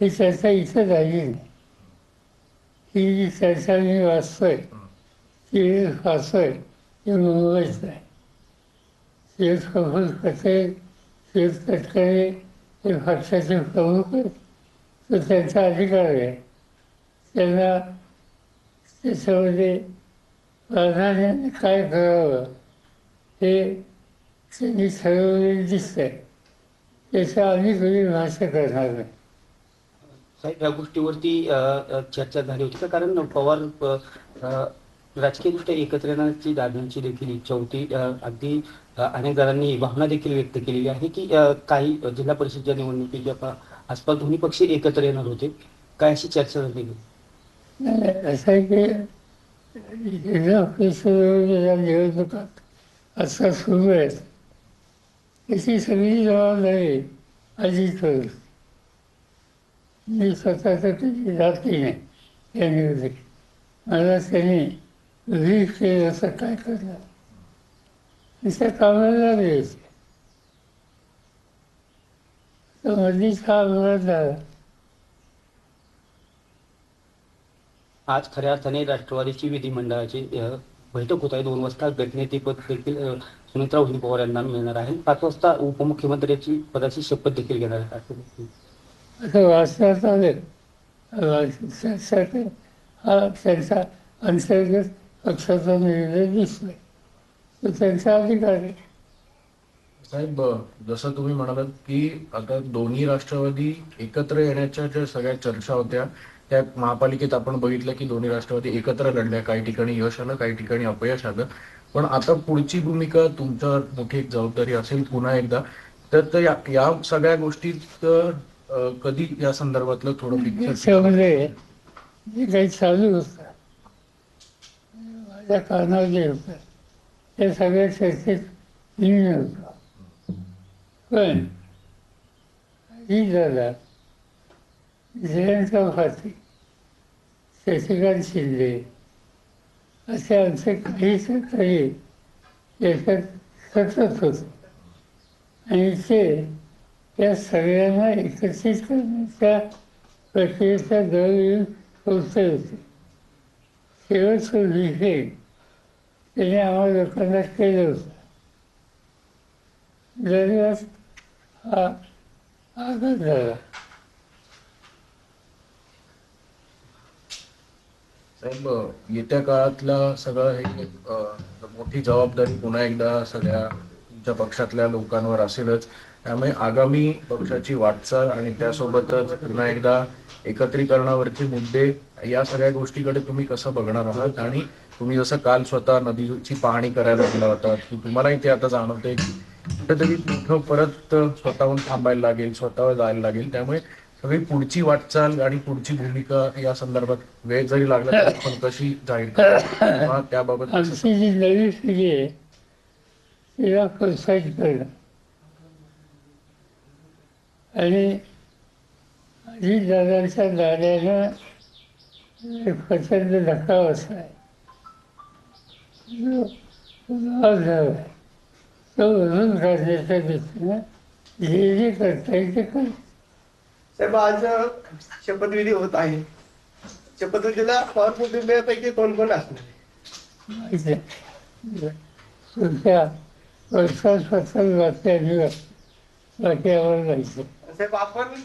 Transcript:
ही चर्चा इथं राहिली ही जी चर्चा मी वाचतोय ती वाचतोय ती मुंबईत नाही शेत कपूर कटे शेत तटकरे हे पक्षाचे प्रमुख आहेत तो त्यांचा अधिकार आहे त्यांना त्याच्यामध्ये प्राधान्याने काय करावं हे त्यांनी ठरवलेलं दिसतंय त्याच्या अनेक कधी भाष्य करणार नाही साहेब या गोष्टीवरती चर्चा झाली होती का? कारण पवार राजकीयदृष्ट्या एकत्र येण्याची दादांची देखील इच्छा होती. अगदी अनेक जणांनी भावना देखील व्यक्त केलेली आहे की काही जिल्हा परिषदच्या निवडणुकीच्या आसपास दोन्ही पक्ष एकत्र येणार होते. काय अशी चर्चा झाली? असं आहे की जिल्हा सुरू आहेत त्याची सगळी जबाबदारी अजित करू मी स्वतःचा त्याची जाती नाही या निवडणुकीत मला त्यांनी वीज केलं असं काय करणार त्या कामाला द्यायचे तर मधीच हा अपघात झाला आज खऱ्या अर्थाने राष्ट्रवादीची विधिमंडळाची बैठक होत आहे. दोन वाजता गटनेतेपद देखील अ, पवार यांना मिळणार आहे. पाच वाजता उपमुख्यमंत्र्याची पदाची शपथ देखील घेणार आहे. राष्ट्रपती असं वाचण्यात आलं वाचण्यासाठी हा त्यांचा अंतर्गत पक्षाचा निर्णय दिसतोय तो त्यांचा अधिकार आहे साहेब जसं तुम्ही म्हणालात की आता दोन्ही राष्ट्रवादी एकत्र येण्याच्या ज्या सगळ्या चर्चा होत्या त्या महापालिकेत आपण बघितलं की दोन्ही राष्ट्रवादी एकत्र लढल्या काही ठिकाणी यश आलं काही ठिकाणी अपयश आलं पण आता पुढची भूमिका तुमच्यावर मोठी एक जबाबदारी असेल पुन्हा एकदा तर या या सगळ्या गोष्टीत कधी या संदर्भातलं थोडं पिक्चर त्याच्यामध्ये जे काही चालू होतं माझ्या कानावर जे होतं त्या सगळ्या चर्चेत मी नव्हतो पण ही झाला जयंत पाटील शशिकांत शिंदे असे आमचे काहीच काही याच्यात सतत होते. आणि ते या सगळ्यांना एकत्रित करण्याच्या प्रक्रियेचा दर येऊन पोचले होते. शेवटचं विषय त्याने आम्हाला लोकांना केलं होतं. दरम्यान हा आघात झाला. साहेब येत्या काळातला सगळं हे मोठी जबाबदारी पुन्हा एकदा सगळ्या तुमच्या पक्षातल्या लोकांवर असेलच. त्यामुळे आगामी पक्षाची वाटचाल आणि त्यासोबतच पुन्हा एकदा एकत्रीकरणावरचे मुद्दे या सगळ्या गोष्टीकडे तुम्ही कसं बघणार आहात? आणि तुम्ही जसं काल स्वतः नदीची पाहणी करायला गेला होता की तुम्हालाही ते आता जाणवते की कुठेतरी मोठं परत स्वतःहून थांबायला लागेल स्वतःवर जायला लागेल. त्यामुळे सगळी पुढची वाटचाल आणि पुढची भूमिका या संदर्भात वेळ जरी लागला तरी पण कशी जाहीर त्याबाबत आमची जी नवी पिढी आहे तिला प्रोत्साहित करणं. आणि अजित दादांच्या एक प्रचंड धक्का बसलाय जो लाभ झालाय तो भरून काढण्याच्या दृष्टीनं जे जे करता येईल ते कर साहेब आज शपथविधी होत आहे शपथविधीला पवार कुटुंबियापैकी कोण कोण असणार आहे? आहे तुमच्या बाकी आम्हाला माहिती आहे. साहेब आपण